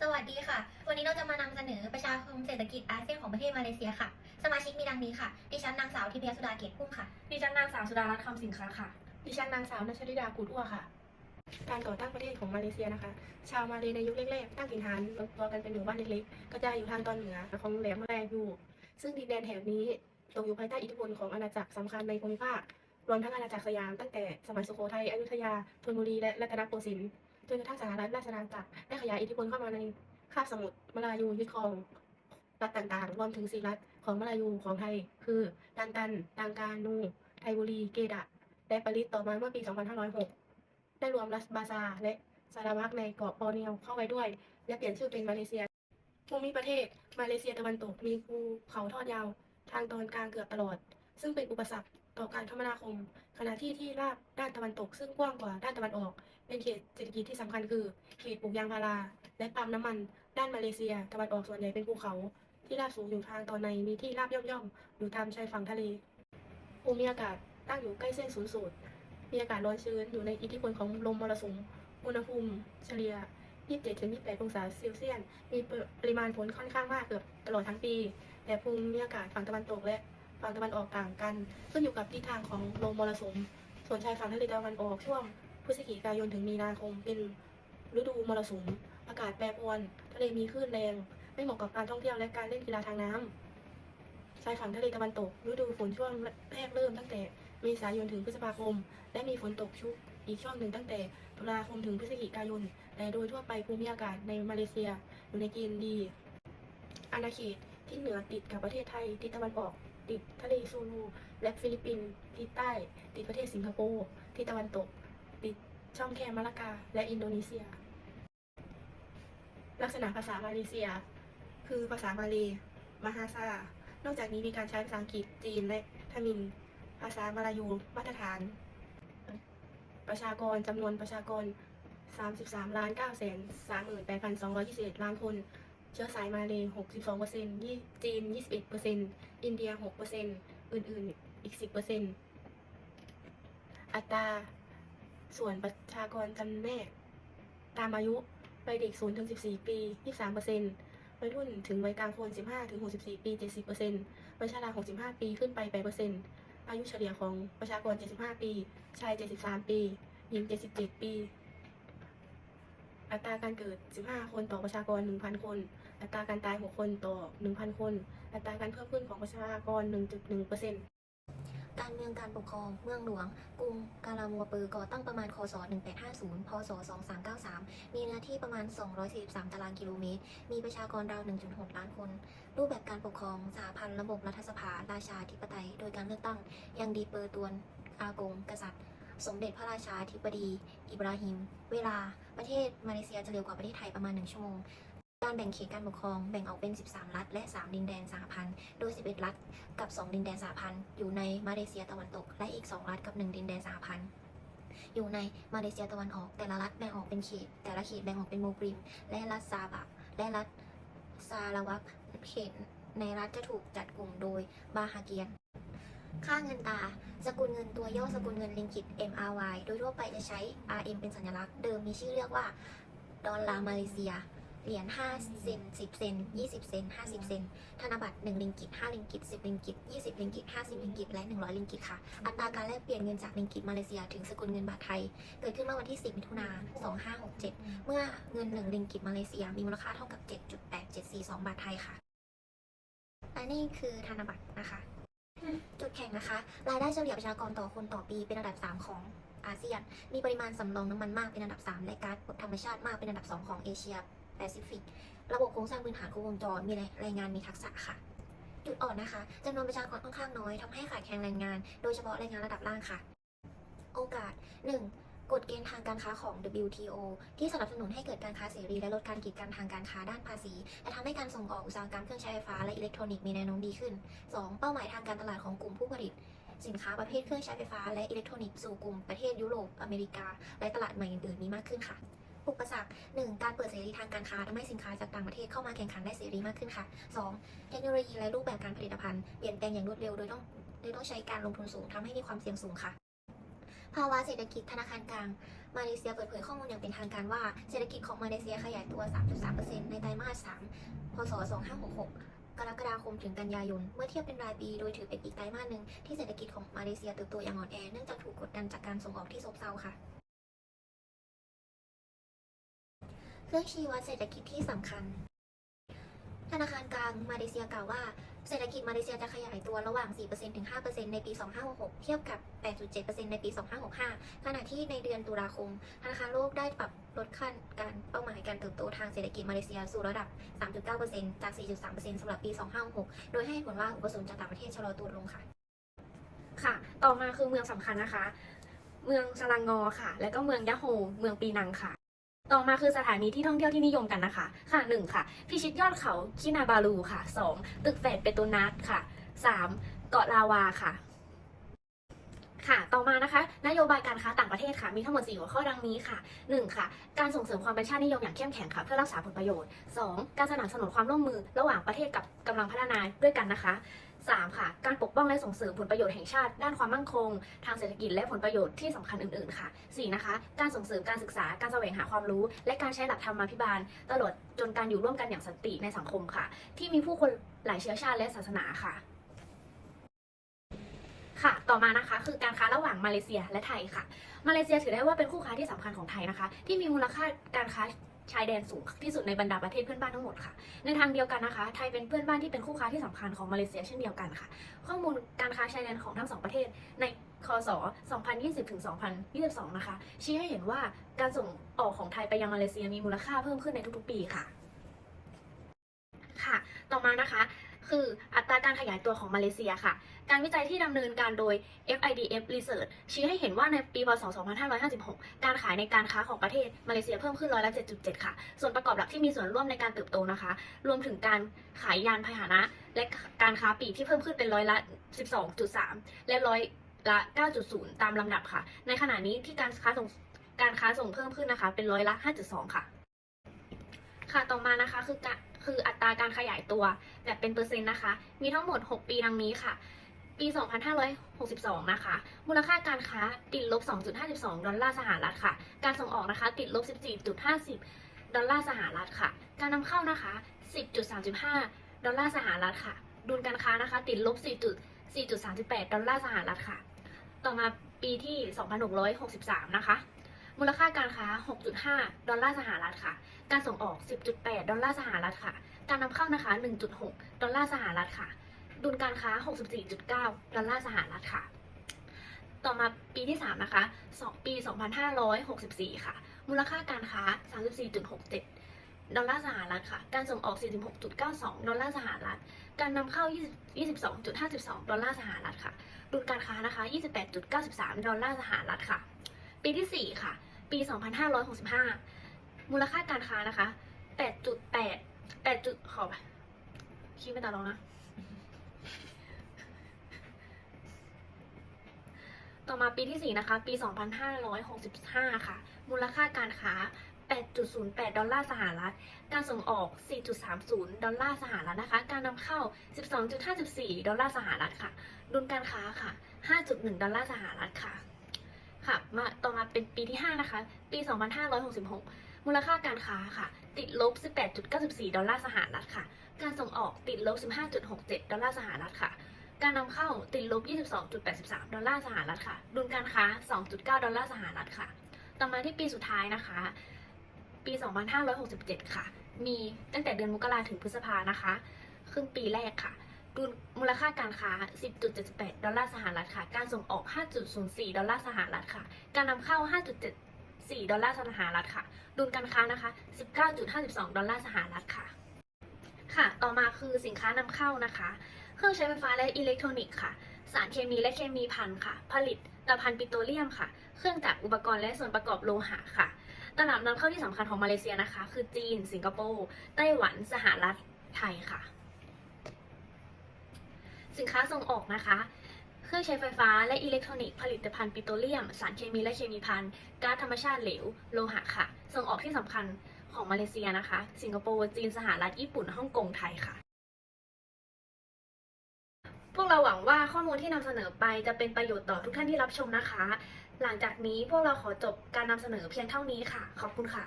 สวัสดีค่ะ วันนี้เราจะมานำเสนอประชาคมเศรษฐกิจอาเซียนของประเทศมาเลเซียค่ะ สมาชิกมีดังนี้ค่ะ ดิฉันนางสาวทิพยสุดาเกตพุ่มค่ะ ดิฉันนางสาวสุดารัตน์คำสินค้าค่ะ ดิฉันนางสาวนัชริดากูดอ้วค่ะ การก่อตั้งประเทศของมาเลเซียนะคะ ชาวมาเลในยุคแรกๆตั้งถิ่นฐานรวมตัวกันเป็นหมู่บ้านเล็กๆ กระจายอยู่ทางตอนเหนือของแหลมแรอยู่ ซึ่งดินแดนแถบนี้ตกอยู่ภายใต้อิทธิพลของอาณาจักรสำคัญในภูมิภาครวมทั้งอาณาจักรสยามตั้งแต่สมัยสุโขทัยอยุธยาธนบุรีและรัตนโกสินทร์ จนกระทั่งสหรัฐราชอาณาจักรได้ขยายอิทธิพลเข้ามาในคาบสมุทรมาลายูยึดครองรัฐต่างๆ รวมถึงสี่รัฐของมาลายูของไทย คือดันตันดังกานู ไทบุรี เกดะ และปารีสต่อมาเมื่อปี 2506 ได้รวมรัสบาซาและซาราวักในเกาะบอเนียวเข้าไว้ด้วย และเปลี่ยนชื่อเป็นมาเลเซีย ภูมิประเทศ มาเลเซียตะวันตกมีภูเขาทอดยาว ทางตอนกลางเกือบตลอด ซึ่งเป็นอุปสรรค ต่อการคมนาคม ขณะที่ที่ราบด้านตะวันตก ซึ่งกว้างกว่าด้านตะวันออก เป็นเขตเศรษฐกิจที่สำคัญคือเขตปลูกยางพารา และปาล์มน้ำมัน ด้านมาเลเซีย ตะวันออกส่วนใหญ่เป็นภูเขา ที่ราบสูงอยู่ทางตอนในมีที่ราบย่อมๆอยู่ตามชายฝั่งทะเลภูมิอากาศตั้งอยู่ใกล้เส้นศูนย์สูตรมีอากาศร้อนชื้นอยู่ในอิทธิพลของลมมรสุมอุณหภูมิเฉลี่ย 27-28 องศาเซลเซียส มีปริมาณฝนค่อนข้างมากเกือบตลอดทั้งปี แต่ภูมิอากาศฝั่งตะวันตกและ ฝั่งตะวันออกต่างกันขึ้นอยู่กับทิศทางของลมมรสุม ส่วนชายฝั่งทะเลตะวันออกช่วงพฤศจิกายนถึงมีนาคมเป็นฤดูมรสุม อากาศแปรปรวน ทะเลมีคลื่นแรง ไม่เหมาะกับการท่องเที่ยวและการเล่นกีฬาทางน้ำชายฝั่งทะเลตะวันตก ฤดูฝนช่วงแรกเริ่มตั้งแต่เมษายนถึงพฤษภาคม และมีฝนตกชุกอีกช่วงหนึ่งตั้งแต่ตุลาคมถึงพฤศจิกายน แต่โดยทั่วไปภูมิอากาศในมาเลเซียอยู่ในเกณฑ์ดี อาณาเขตที่เหนือติดกับประเทศไทยทิศตะวันออก ติดทะเลซูลูและฟิลิปปินส์ทิศใต้ ติดประเทศสิงคโปร์ทิศตะวันตก ติดช่องแคมาลากา และอินโดนีเซีย ลักษณะภาษามาเลเซีย คือภาษามาเลมหาซานอกจากนี้มีการใช้ภาษาอังกฤษจีนและทมิลภาษามาลายูมาตรฐาน ประชากรจำนวนประชากร 33ล้าน9แสน38,221ล้านคน เชื้อสายมาเลย์62เปอร์เซ็นต์จีน 21เปอร์เซ็นต์อินเดีย6เปอร์เซ็นต์อื่น ๆ อีก 10เปอร์เซ็นต์อัตราส่วนประชากรจำแนก ตามอายุวัยเด็ก0ถึง14 ปี 23เปอร์เซ็นต์วัยรุ่นถึงวัยกลางคน 15ถึง64 ปี 70เปอร์เซ็นต์วัยชรา 65 ปีขึ้นไป8เปอร์เซ็นต์อายุเฉลี่ยของประชากร 75 ปี ชาย 73 ปี หญิง 77 ปี อัตราการเกิด 15 คนต่อประชากร 1,000 คน อัตราการตาย6คนต่อ 1,000 คน อัตราการเพิ่มขึ้นของประชากร 1.1%การเมืองการปกครอง เมืองหลวง กรุงกาลามัวเปอร์ก่อตั้งประมาณคศ 1850 พศ 2393 มีเนื้อที่ประมาณ 243 ตารางกิโลเมตร มีประชากรราว 1.6 ล้านคน รูปแบบการปกครองสหพันธ์ระบบรัฐสภา ราชาธิปไตย โดยการเลือกตั้ง ยังดีเปอร์ตวน อากง กษัตริย์สมเด็จพระราชาธิบดี อิบราฮิม เวลา ประเทศมาเลเซียจะเร็วกว่าประเทศไทยประมาณ 1 ชั่วโมง การแบ่งเขตการปกครองแบ่งออกเป็น 13 รัฐ และ 3 ดินแดนสหพันธ์ โดย 11 รัฐ กับ 2 ดินแดนสหพันธ์ อยู่ในมาเลเซียตะวันตก และอีก 2 รัฐ กับ 1 ดินแดนสหพันธ์ อยู่ในมาเลเซียตะวันออก แต่ละรัฐแบ่งออกเป็นเขต แต่ละเขตแบ่งออกเป็นโมกริม และรัฐซาบะ และรัฐซาราวักเขตในรัฐจะถูกจัดกลุ่มโดยบาฮาเกียน ค่าเงินตา สกุลเงินตัวย่อสกุลเงินลิงกิต MRY โดยทั่วไปจะใช้ RM เป็นสัญลักษณ์ เดิมมีชื่อเรียกว่า ดอลลาร์มาเลเซีย เหรียญ5เซน10 เซน 20 เซน 50 เซน ธนบัตร1ลิงกิต5ลิงกิต10ลิงกิต20ลิงกิต50ลิงกิตและ 100ลิงกิตค่ะ อัตราการแลกเปลี่ยนเงินจากลิงกิตมาเลเซียถึงสกุลเงินบาทไทย เกิดขึ้นเมื่อวันที่ 10 มิถุนา2567 เมื่อเงิน 1ลิงกิตมาเลเซียมีมูลค่าเท่ากับ 7.8742 บาทไทยค่ะและนี่คือธนบัตรนะคะ จุดแข่งนะคะ รายได้เฉลี่ยประชากรต่อคนต่อปีเป็นอันดับ 3 ของอาเซียน มีปริมาณสำรองน้ำมันมากเป็นอันดับ 3 และก๊าซธรรมชาติมากเป็นอันดับ 2 ของเอเชีย แปซิฟิก ระบบโครงสร้างพื้นฐานครบวงจร มีแรงงานมีทักษะค่ะ จุดอ่อนนะคะจำนวนประชากรค่อนข้างน้อยทำให้ขาดแคลนแรงงาน โดยเฉพาะแรงงานระดับล่างค่ะ โอกาส 1. กฎเกณฑ์ทางการค้าของ WTO ที่สนับสนุนให้เกิดการค้าเสรีและลดการกีดกันทางการค้าด้านภาษีและทำให้การส่งออกอุตสาหกรรมเครื่องใช้ไฟฟ้าและอิเล็กทรอนิกส์มีแนวโน้มดีขึ้น 2. เป้าหมายทางการตลาดของกลุ่มผู้ผลิตสินค้าประเภทเครื่องใช้ไฟฟ้าและอิเล็กทรอนิกส์สู่กลุ่มประเทศยุโรป อเมริกา และตลาดใหม่อื่นๆมีมากขึ้นค่ะ อุปสรรค 1. การเปิดเสรีทางการค้าทำให้สินค้าจากต่างประเทศเข้ามาแข่งขันได้เสรีมากขึ้นค่ะ 2. เทคโนโลยีและรูปแบบการผลิตภัณฑ์เปลี่ยนแปลงอย่างรวดเร็วโดยต้องโดยต้องใช้การลงทุนสูงทำให้มีความเสี่ยงสูงค่ะ ภาวะเศรษฐกิจธนาคารกลางมาเลเซียเปิดเผยข้อมูลอย่างเป็นทางการว่าเศรษฐกิจของมาเลเซียขยายตัว 3.3%ในไตรมาส 3 พศ 2566กรกฎาคมถึงกันยายน เมื่อเทียบเป็นรายปี โดยถือเป็นอีกไตรมาสหนึ่งที่เศรษฐกิจของมาเลเซียเติบโตอย่างอ่อนแอ เนื่องจากถูกกดดันจากการส่งออกที่ซบเซาค่ะ เครื่องชี้วัดเศรษฐกิจที่สำคัญ ธนาคารกลางมาเลเซียกล่าวว่า เศรษฐกิจมาเลเซียจะขยายตัวระหว่าง 4%ถึง 5%ในปี 2566 เทียบกับ 8.7%ในปี 2565 ขณะที่ในเดือนตุลาคม ธนาคารโลกได้ปรับลดขั้นการเป้าหมายการเติบโตทางเศรษฐกิจมาเลเซียสู่ระดับ 3.9%จาก 4.3%สำหรับปี 2566 โดยให้ผลว่าอุปสงค์จากต่างประเทศชะลอตัวลงค่ะ ค่ะ ต่อมาคือเมืองสำคัญนะคะ เมืองสลังงอค่ะ และก็เมืองยะโฮ เมืองปีนังค่ะ ต่อมาคือสถานีที่ท่องเที่ยวที่นิยมกันนะคะ ค่ะหนึ่งค่ะ พิชิตยอดเขาคินาบาลูค่ะสองตึกแฝดเปโตนัสค่ะสามเกาะลาวาค่ะ ค่ะ ต่อมานะคะ นโยบายการค้าต่างประเทศค่ะ มีทั้งหมด 4 หัวข้อดังนี้ค่ะ 1. ค่ะ การส่งเสริมความเป็นชาตินิยมอย่างเข้มแข็งค่ะ เพื่อรักษาผลประโยชน์ 2. การสนับสนุนความร่วมมือระหว่างประเทศกับกำลังพัฒนาด้วยกันนะคะ 3. ค่ะ การปกป้องและส่งเสริมผลประโยชน์แห่งชาติ ด้านความมั่นคง ทางเศรษฐกิจและผลประโยชน์ที่สำคัญอื่นๆค่ะ 4. นะคะ การส่งเสริมการศึกษาการแสวงหาความรู้ และการใช้หลักธรรมาภิบาล ตลอดจนการอยู่ร่วมกันอย่างสันติในสังคมค่ะ ที่มีผู้คนหลายเชื้อชาติและศาสนาค่ะค่ะ ต่อมานะคะคือการค้าระหว่างมาเลเซียและไทยค่ะ มาเลเซียถือได้ว่าเป็นคู่ค้าที่สำคัญของไทยนะคะ ที่มีมูลค่าการค้า ชายแดนสูงที่สุดในบรรดาประเทศเพื่อนบ้านทั้งหมดค่ะ ในทางเดียวกันนะคะ ไทยเป็นเพื่อนบ้านที่เป็นคู่ค้าที่สำคัญของมาเลเซียเช่นเดียวกันค่ะ ข้อมูลการค้าชายแดนของทั้งสองประเทศในคศ 2020ถึง2022 นะคะ ชี้ให้เห็นว่าการส่งออกของไทยไปยังมาเลเซียมีมูลค่าเพิ่มขึ้นในทุกๆ ปีค่ะ ค่ะ ต่อมานะคะ คืออัตราการขยายตัวของมาเลเซียค่ะ การวิจัยที่ดำเนินการโดย FIDF Research ชี้ให้เห็นว่าในปีพศ 2556 การขายในการค้าของประเทศมาเลเซียเพิ่มขึ้นร้อยละ 7.7 ค่ะ ส่วนประกอบหลักที่มีส่วนร่วมในการเติบโตนะคะ รวมถึงการขายยานพาหนะ และการค้าปลีกที่เพิ่มขึ้นเป็นร้อยละ 12.3 และร้อยละ 9.0 ตามลำดับค่ะ ในขณะนี้ที่การค้าส่งการค้าส่งเพิ่มขึ้นนะคะ เป็นร้อยละ 5.2 ค่ะ ค่ะ ต่อมานะคะคือการ คืออัตราการขยายตัวแบบเป็นเปอร์เซ็นต์นะคะ มีทั้งหมด 6 ปีดังนี้ค่ะ ปี 2562 นะคะ มูลค่าการค้าติดลบ 2.52 ดอลลาร์สหรัฐค่ะ การส่งออกนะคะติดลบ 14.50 ดอลลาร์สหรัฐค่ะ การนำเข้านะคะ 10.35 ดอลลาร์สหรัฐค่ะ ดุลการค้านะคะติดลบ 4.4.38 ดอลลาร์สหรัฐค่ะ ต่อมาปีที่ 2663 นะคะ มูลค่าการค้า 6.5 ดอลลาร์สหรัฐค่ะ การส่งออก 10.8 ดอลลาร์สหรัฐค่ะ การนำเข้านะคะ 1.6 ดอลลาร์สหรัฐค่ะ ดุลการค้า 64.9 ดอลลาร์สหรัฐค่ะ ต่อมาปีที่ 3 นะคะสองปี 2564 ค่ะ มูลค่าการค้า 34.67 ดอลลาร์สหรัฐค่ะ การส่งออก 46.92 ดอลลาร์สหรัฐ การนำเข้า 22.52 ดอลลาร์สหรัฐค่ะ ดุลการค้านะคะ 28.93 ดอลลาร์สหรัฐค่ะ ปีที่ 4 ค่ะ ปี 2565 มูลค่าการค้านะคะ 8.8 8จุดขอไปคิดไม่ตาลองนะ ต่อมาปีที่ 4 นะคะ ปี 2565 ค่ะ มูลค่าการค้า 8.08 ดอลลาร์สหรัฐ การส่งออก 4.30 ดอลลาร์สหรัฐนะคะ การนำเข้า 12.54 ดอลลาร์สหรัฐค่ะ ดุลการค้าค่ะ 5.1 ดอลลาร์สหรัฐค่ะ ค่ะ มาต่อมาเป็นปีที่ 5 นะคะ ปี 2566 มูลค่าการค้าค่ะ ติดลบ 18.94 ดอลลาร์สหรัฐค่ะ การส่งออกติดลบ 15.67 ดอลลาร์สหรัฐค่ะ การนำเข้าติดลบ 22.83 ดอลลาร์สหรัฐค่ะ ดุลการค้า 2.9 ดอลลาร์สหรัฐค่ะ ต่อมาที่ปีสุดท้ายนะคะ ปี 2567 ค่ะ มีตั้งแต่เดือนมกราถึงพฤษภานะคะ ครึ่งปีแรกค่ะ ดุลมูลค่าการค้า 10.78 ดอลลาร์สหรัฐค่ะ การส่งออก 5.04 ดอลลาร์สหรัฐค่ะ การนำเข้า 5.74 ดอลลาร์สหรัฐค่ะ ดุลการค้านะคะ 19.52 ดอลลาร์สหรัฐค่ะ ค่ะ ต่อมาคือสินค้านำเข้านะคะ เครื่องใช้ไฟฟ้าและอิเล็กทรอนิกส์ค่ะ สารเคมีและเคมีภัณฑ์ค่ะ ผลิตตภัณฑ์ปิโตรเลียมค่ะ เครื่องจักรอุปกรณ์และส่วนประกอบโลหะค่ะ ตลาดนำเข้าที่สำคัญของมาเลเซียนะคะ คือจีน สิงคโปร์ ไต้หวัน สหรัฐ ไทยค่ะ สินค้าส่งออกนะคะ เครื่องใช้ไฟฟ้าและอิเล็กทรอนิกส์ผลิตภัณฑ์ปิโตรเลียม สารเคมีและเคมีภัณฑ์ก๊าซธรรมชาติเหลว โลหะค่ะ ส่งออกที่สำคัญของมาเลเซียนะคะ สิงคโปร์ จีน สหรัฐ ญี่ปุ่น ฮ่องกง ไทยค่ะพวกเราหวังว่าข้อมูลที่นำเสนอไปจะเป็นประโยชน์ต่อทุกท่านที่รับชมนะคะ หลังจากนี้พวกเราขอจบการนำเสนอเพียงเท่านี้ค่ะ ขอบคุณค่ะ